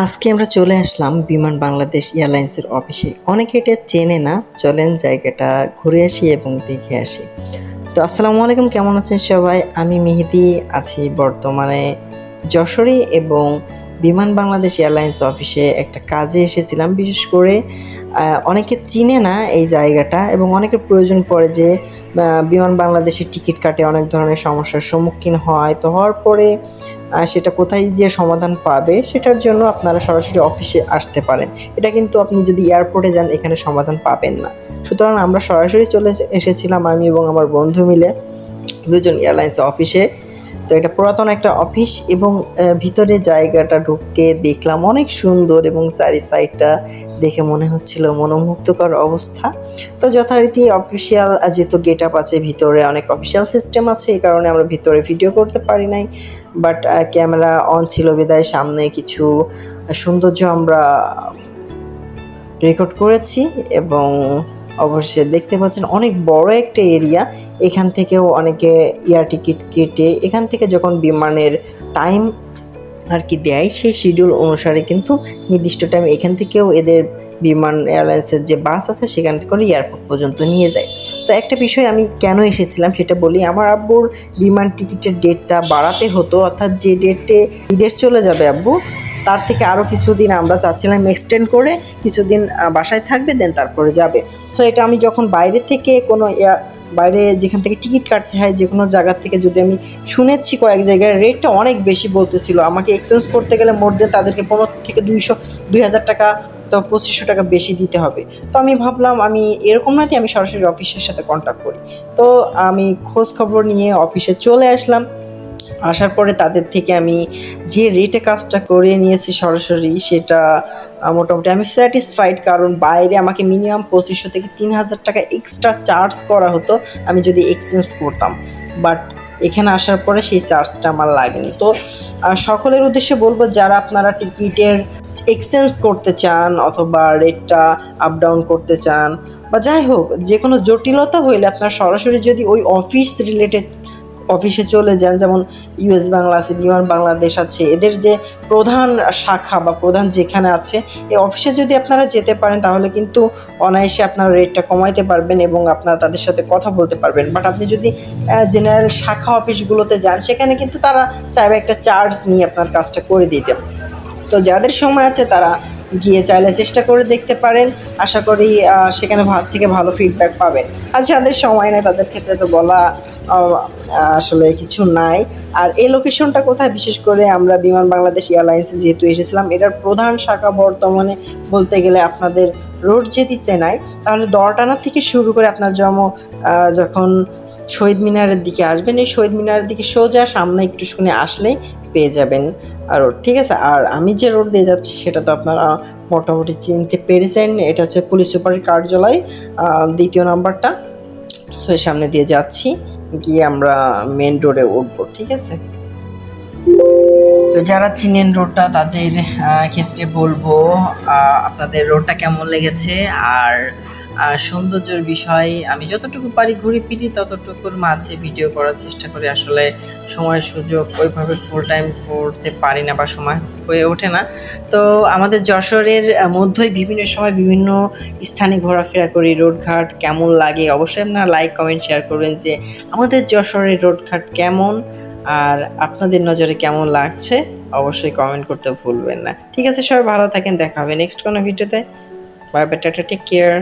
আজকে আমরা চলে আসলাম বিমান বাংলাদেশ এয়ারলাইন্সের অফিসে। অনেকে এটা চেনে না, চলেন জায়গাটা ঘুরে আসি এবং দেখে আসি। তো আসসালামু আলাইকুম, কেমন আছেন সবাই? আমি মেহেদি, আছি বর্তমানে যশোরে এবং বিমান বাংলাদেশ এয়ারলাইন্স অফিসে একটা কাজে এসেছিলাম। বিশেষ করে অনেকে চিনে না এই জায়গাটা এবং অনেকের প্রয়োজন পড়ে যে বিমান বাংলাদেশের টিকিট কাটে অনেক ধরনের সমস্যার সম্মুখীন হয়। তো হওয়ার পরে সেটা কোথায় যে সমাধান পাবে সেটার জন্য আপনারা সরাসরি অফিসে আসতে পারেন। এটা কিন্তু আপনি যদি এয়ারপোর্টে যান, এখানে সমাধান পাবেন না। সুতরাং আমরা সরাসরি চলে এসেছিলাম আমি এবং আমার বন্ধু মিলে দুজন এয়ারলাইন্স অফিসে। তো এটা পুরাতন একটা অফিস এবং ভিতরে জায়গাটা ঢুকে দেখলাম অনেক সুন্দর এবং চারি সাইডটা দেখে মনে হচ্ছিল মনোমুগ্ধকর অবস্থা। তো যথারীতি অফিসিয়াল যেহেতু গেট আপ আছে, ভিতরে অনেক অফিসিয়াল সিস্টেম আছে, এই কারণে আমরা ভিতরে ভিডিও করতে পারি নাই। বাট ক্যামেরা অন ছিল বিদায় সামনে কিছু সৌন্দর্য আমরা রেকর্ড করেছি এবং অবশ্যই দেখতে পাচ্ছেন অনেক বড় একটা এরিয়া। এখান থেকেও অনেকে এয়ার টিকিট কেটে এখান থেকে যখন বিমানের টাইম আর কি দেয়, সেই শিডিউল অনুসারে কিন্তু নির্দিষ্ট টাইম এখান থেকেও এদের বিমান এয়ারলাইন্সের যে বাস আছে, সেখান থেকে এয়ারপোর্ট পর্যন্ত নিয়ে যায়। তো একটা বিষয় আমি কেন এসেছিলাম সেটা বলি, আমার আব্বুর বিমান টিকিটের ডেটটা বাড়াতে হতো, অর্থাৎ যে ডেটে বিদেশ চলে যাবে আব্বু তার থেকে আরও কিছুদিন আমরা চাচ্ছিলাম এক্সটেন্ড করে, কিছুদিন বাসায় থাকবে দেন তারপরে যাবে। সো এটা আমি যখন বাইরে থেকে কোনো এয়ার বাইরে যেখান থেকে টিকিট কাটতে হয়, যে কোনো জায়গার থেকে যদি আমি শুনেছি কয়েক জায়গায় রেটটা অনেক বেশি বলতেছিল। আমাকে এক্সচেঞ্জ করতে গেলে মোট তাদেরকে পনেরো থেকে দুইশো দুই হাজার টাকা, তো পঁচিশশো টাকা বেশি দিতে হবে। তো আমি ভাবলাম, আমি এরকম না দিয়ে আমি সরাসরি অফিসের সাথে কন্ট্যাক্ট করি। তো আমি খোঁজ খবর নিয়ে অফিসে চলে আসলাম। আসার পরে তাদের থেকে আমি যে রেটে কাজটা করে নিয়েছি সরাসরি সেটা মোটামুটি আমি স্যাটিসফাইড কারণ বাইরে আমাকে মিনিমাম পঁচিশশো থেকে তিন হাজার টাকা এক্সট্রা চার্জ করা হতো, আমি যদি এক্সচেঞ্জ করতাম। বাট এখানে আসার পরে সেই চার্জটা আমার লাগেনি। তো সকলের উদ্দেশ্যে বলব, যারা আপনারা টিকিটের এক্সচেঞ্জ করতে চান অথবা রেটটা আপ ডাউন করতে চান, বা যাই হোক যে কোনো জটিলতা হইলে আপনার সরাসরি যদি ওই অফিস রিলেটেড অফিসে চলে যান, যেমন ইউএস বাংলা আছে, বিমান বাংলাদেশ আছে, এদের যে প্রধান শাখা বা প্রধান যেখানে আছে, এই অফিসে যদি আপনারা যেতে পারেন, তাহলে কিন্তু অনায়াসে আপনারা রেটটা কমাইতে পারবেন এবং আপনারা তাদের সাথে কথা বলতে পারবেন। বাট আপনি যদি জেনারেল শাখা অফিসগুলোতে যান, সেখানে কিন্তু তারা চাইবে একটা চার্জ নিয়ে আপনার কাজটা করে দিতে। তো যাদের সময় আছে, তারা গিয়ে চাইলে চেষ্টা করে দেখতে পারেন। আশা করি সেখানে ভালো থেকে ভালো ফিডব্যাক পাবেন। আর যাদের সময় নেই, তাদের ক্ষেত্রে তো বলা আসলে কিছু নাই। আর এই লোকেশনটা কোথায়? বিশেষ করে আমরা বিমান বাংলাদেশ এয়ারলাইন্সে যেহেতু এসেছিলাম এটার প্রধান শাখা বর্তমানে বলতে গেলে আপনাদের রোড যদি চেনাই তাহলে দরটানা থেকে শুরু করে আপনার আহ, যখন শহীদ মিনারের দিকে আসবেন এই শহীদ মিনারের দিকে সোজা সামনে একটু শুনে আসলেই পেয়ে যাবেন আর ঠিক আছে? আর আমি যে রোড দিয়ে যাচ্ছি সেটা তো আপনারা মোটামুটি চিনতে পেরেছেন এটা হচ্ছে পুলিশ সুপারের কার্যালয় দ্বিতীয় নাম্বারটা। সো সামনে দিয়ে যাচ্ছি। গিয়ে আমরা মেন রোডে উঠব, ঠিক আছে? তো যারা চিনেন রোডটা তাদের ক্ষেত্রে বলব আপনাদের রোডটা কেমন লেগেছে? আর সৌন্দর্যের বিষয়, আমি যতটুকু পারি ঘুরে ফিরি, ততটুকুর মাঝে ভিডিও করার চেষ্টা করি। আসলে সময় সুযোগ ওইভাবে ফুল টাইম করতে পারি না বা সময় হয়ে ওঠে না। তো আমাদের যশোরের মধ্যেই বিভিন্ন সময় বিভিন্ন স্থানে ঘোরাফেরা করি, রোডঘাট কেমন লাগে অবশ্যই আপনারা লাইক কমেন্ট শেয়ার করবেন যে আমাদের যশোরের রোডঘাট কেমন আর আপনাদের নজরে কেমন লাগছে। অবশ্যই কমেন্ট করতে ভুলবেন না। ঠিক আছে, সবাই ভালো থাকেন, দেখা হবে নেক্সট কোনো ভিডিওতে bye bye tata take care